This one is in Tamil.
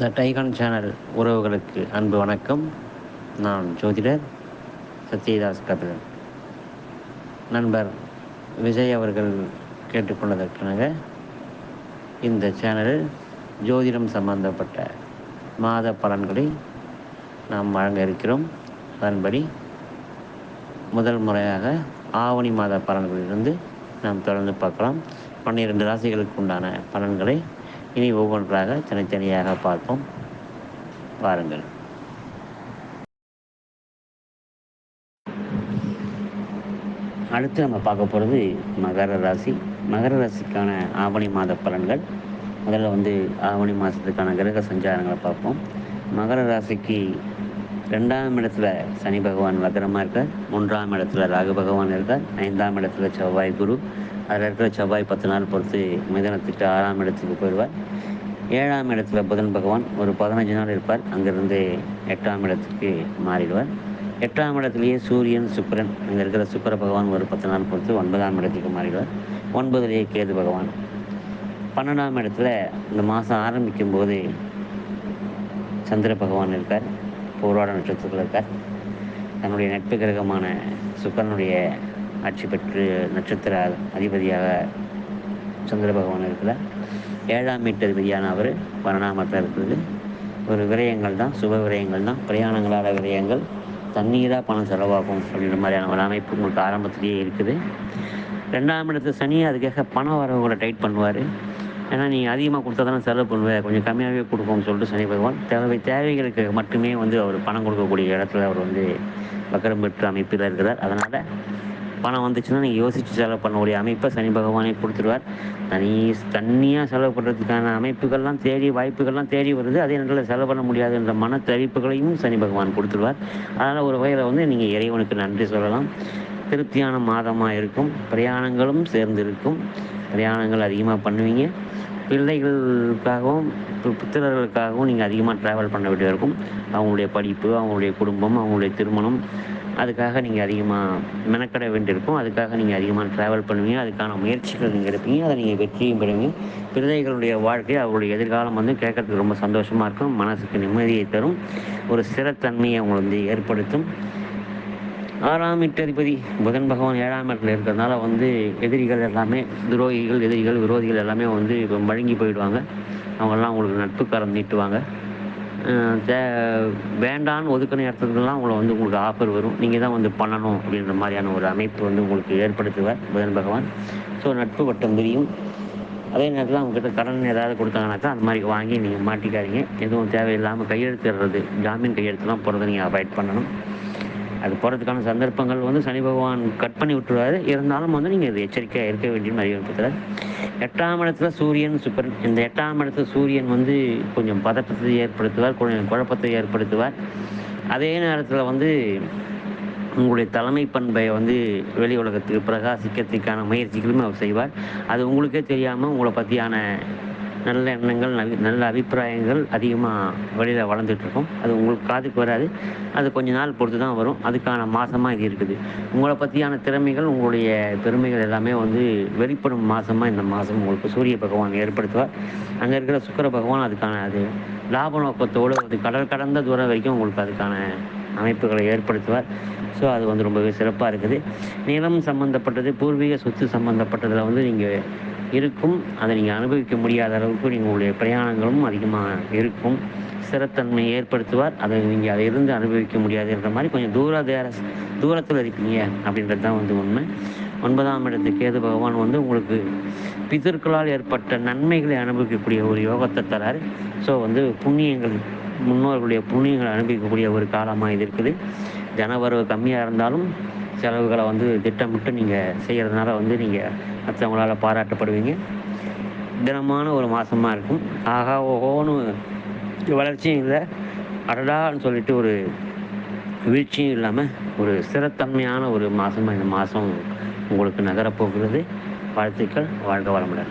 த டைகான் சேனல் உறவுகளுக்கு அன்பு வணக்கம். நான் ஜோதிடர் சத்யதாஸ் கபிலன். நண்பர் விஜய் அவர்கள் கேட்டுக்கொண்டதற்காக இந்த சேனலில் ஜோதிடம் சம்பந்தப்பட்ட மாத பலன்களை நாம் வழங்க இருக்கிறோம். அதன்படி முதல் முறையாக ஆவணி மாத பலன்களிலிருந்து நாம் தொடர்ந்து பார்க்கலாம். பன்னிரெண்டு ராசிகளுக்கு உண்டான பலன்களை இனி ஒவ்வொன்றாக தனித்தனியாக பார்ப்போம். பாருங்கள் அடுத்து நம்ம பார்க்க போகிறது மகர ராசி. மகர ராசிக்கான ஆவணி மாத பலன்கள். முதல்ல வந்து ஆவணி மாதத்துக்கான கிரக சஞ்சாரங்களை பார்ப்போம். மகர ராசிக்கு ரெண்டாம் இடத்துல சனி பகவான் வக்கரமாக இருக்கார். மூன்றாம் இடத்துல ராகு பகவான் இருக்கார். ஐந்தாம் இடத்துல செவ்வாய் குரு. அதில் இருக்கிற செவ்வாய் பத்து நாள் பொறுத்து மிதனத்துக்கு ஆறாம் இடத்துக்கு போயிடுவார். ஏழாம் இடத்துல புதன் பகவான் ஒரு பதினஞ்சு நாள் இருப்பார். அங்கேருந்து எட்டாம் இடத்துக்கு மாறிடுவார். எட்டாம் இடத்துலேயே சூரியன் சுக்கரன் அங்கே இருக்கிற சுக்கர பகவான் ஒரு பத்து நாள் பொறுத்து ஒன்பதாம் இடத்துக்கு மாறிடுவார். ஒன்பதுலேயே கேது பகவான். பன்னெண்டாம் இடத்துல இந்த மாதம் ஆரம்பிக்கும் போது சந்திர பகவான் இருக்கார். போராட நட்சத்திரத்தில் இருக்கார். தன்னுடைய நட்பு கிரகமான சுக்கரனுடைய ஆட்சி பெற்று நட்சத்திர அதிபதியாக சந்திர பகவான் இருக்கிறார். ஏழாம் வீட்டு அதிபதியான அவர் பரிணாமத்தில் இருக்கிறது. ஒரு விரயங்கள் தான் சுப விரயங்கள் தான் பிரயாணங்களான விரயங்கள். தண்ணீராக பணம் செலவாகும் அப்படின்ற மாதிரியான ஒரு அமைப்பு உங்களுக்கு ஆரம்பத்திலேயே இருக்குது. ரெண்டாம் இடத்து சனி அதுக்காக பண வரவுகளை டைட் பண்ணுவார். ஏன்னா நீங்கள் அதிகமாக கொடுத்தா தானே செலவு பண்ணுவேன் கொஞ்சம் கம்மியாகவே கொடுப்போம்னு சொல்லிட்டு சனி பகவான் தேவை தேவைகளுக்கு மட்டுமே வந்து அவர் பணம் கொடுக்கக்கூடிய இடத்துல அவர் வந்து வக்கரம் பெற்று அமைப்பில் இருக்கிறார். அதனால் பணம் வந்துச்சுன்னா நீங்கள் யோசித்து செலவு பண்ணக்கூடிய அமைப்பை சனி பகவானே கொடுத்துருவார். தனி தனியாக செலவு பண்ணுறதுக்கான அமைப்புகள்லாம் தேடி வாய்ப்புகள்லாம் தேடி வருது. அதே நேரத்தில் செலவு பண்ண முடியாதுன்ற மன தவிப்புகளையும் சனி பகவான் கொடுத்துருவார். அதனால் ஒரு வகையில் வந்து நீங்கள் இறைவனுக்கு நன்றி சொல்லலாம். திருப்தியான மாதமாக இருக்கும். பிரயாணங்களும் சேர்ந்து இருக்கும் பிரயாணங்கள் அதிகமாக பண்ணுவீங்க. பிள்ளைகளுக்காகவும் புத்திரர்களுக்காகவும் நீங்கள் அதிகமாக ட்ராவல் பண்ண வேண்டியதாக இருக்கும். அவங்களுடைய படிப்பு அவங்களுடைய குடும்பம் அவங்களுடைய திருமணம் அதுக்காக நீங்கள் அதிகமாக மெனக்கட வேண்டியிருக்கும். அதுக்காக நீங்கள் அதிகமாக ட்ராவல் பண்ணுவீங்க. அதுக்கான முயற்சிகள் நீங்கள் எடுப்பீங்க. அதை நீங்கள் வெற்றியும் பெறுவீங்க. பிள்ளைகளுடைய வாழ்க்கை அவருடைய எதிர்காலம் வந்து கேட்கறதுக்கு ரொம்ப சந்தோஷமாக இருக்கும். மனசுக்கு நிம்மதியை தரும். ஒரு ஸ்திரத்தன்மையை அவங்களை வந்து ஏற்படுத்தும். ஆறாம் அதிபதி புதன் பகவான் ஏழாம் இடத்துல இருக்கிறதுனால வந்து எதிரிகள் எல்லாமே துரோகிகள் எதிரிகள் விரோதிகள் எல்லாமே வந்து இப்போ மழுங்கி போயிடுவாங்க. அவங்கெல்லாம் உங்களுக்கு நட்புக்காரம் நீட்டுவாங்க. தே வேண்டான்னு ஒதுக்கின இடத்துலலாம் உங்களை வந்து உங்களுக்கு ஆஃபர் வரும். நீங்கள் தான் வந்து பண்ணணும் அப்படின்ற மாதிரியான ஒரு அமைப்பு வந்து உங்களுக்கு ஏற்படுத்துவார் புதன் பகவான். ஸோ நட்பு வட்டம் பிரியும். அதே நேரத்தில் அவங்ககிட்ட கடன் ஏதாவது கொடுத்தாங்கனாக்கா அந்த மாதிரி வாங்கி நீங்கள் மாட்டிக்காதீங்க. எதுவும் தேவையில்லாமல் கையெழுத்துறது ஜாமீன் கையெழுத்துலாம் போகிறத நீங்கள் அவாய்ட் பண்ணணும். அது போகிறதுக்கான சந்தர்ப்பங்கள் வந்து சனி பகவான் கட் பண்ணி விட்டுருவாரு. இருந்தாலும் வந்து நீங்கள் இது எச்சரிக்கையாக இருக்க வேண்டிய அறிவுறுத்துறார் எட்டாம் இடத்துல சூரியன் சுப்பர் இந்த எட்டாம் இடத்துல சூரியன் வந்து கொஞ்சம் பதற்றத்தை ஏற்படுத்துவார் கொஞ்சம் குழப்பத்தை ஏற்படுத்துவார். அதே நேரத்தில் வந்து உங்களுடைய தலைமை பண்பை வந்து வெளி உலகத்துக்கு பிரகாசிக்கிறதுக்கான முயற்சிகளும் அவர் செய்வார். அது உங்களுக்கே தெரியாமல் உங்களை பற்றியான நல்ல எண்ணங்கள் நல்ல அபிப்பிராயங்கள் அதிகமாக வெளியில் வளர்ந்துட்டுருக்கும். அது உங்களுக்கு காதுக்கு வராது. அது கொஞ்ச நாள் பொறுத்து தான் வரும். அதுக்கான மாதமாக இது இருக்குது. உங்களை பற்றியான திறமைகள் உங்களுடைய பெருமைகள் எல்லாமே வந்து வெளிப்படும் மாதமாக இந்த மாதம் உங்களுக்கு சூரிய பகவான் ஏற்படுத்துவார். அங்கே இருக்கிற சுக்கர பகவான் அதுக்கான அது லாப நோக்கத்தோடு அது கடல் கடந்த தூரம் வரைக்கும் உங்களுக்கு அதுக்கான அமைப்புகளை ஏற்படுத்துவார். ஸோ அது வந்து ரொம்பவே சிறப்பாக இருக்குது. நிலம் சம்மந்தப்பட்டது பூர்வீக சொத்து சம்மந்தப்பட்டதில் வந்து நீங்கள் இருக்கும். அதை நீங்கள் அனுபவிக்க முடியாத அளவுக்கு நீங்கள் உங்களுடைய பிரயாணங்களும் அதிகமாக இருக்கும். ஸ்திரத்தன்மை ஏற்படுத்துவார். அதை நீங்கள் அதை இருந்து அனுபவிக்க முடியாதுன்ற மாதிரி கொஞ்சம் தூர தேர தூரத்தில் இருப்பீங்க அப்படின்றது தான் வந்து உண்மை. ஒன்பதாம் இடத்து கேது பகவான் வந்து உங்களுக்கு பிதர்களால் ஏற்பட்ட நன்மைகளை அனுபவிக்கக்கூடிய ஒரு யோகத்தை தரார். ஸோ வந்து புண்ணியங்கள் முன்னோர்களுடைய புண்ணியங்களை அனுபவிக்கக்கூடிய ஒரு காலமாக இது இருக்குது. ஜனவரவு கம்மியாக இருந்தாலும் செலவுகளை வந்து திட்டமிட்டு நீங்கள் செய்கிறதுனால வந்து நீங்கள் மற்றவங்களால் பாராட்டப்படுவீங்க. தினமான ஒரு மாதமாக இருக்கும். ஆகா ஓஹோன்னு வளர்ச்சியும் இல்லை. அடடான்னு சொல்லிட்டு ஒரு வீழ்ச்சியும் இல்லாமல் ஒரு சிறத்தன்மையான ஒரு மாதமாக இந்த மாதம் உங்களுக்கு நகரப்போகிறது. வாழ்த்துக்கள். வாழ்க வளமுடன்.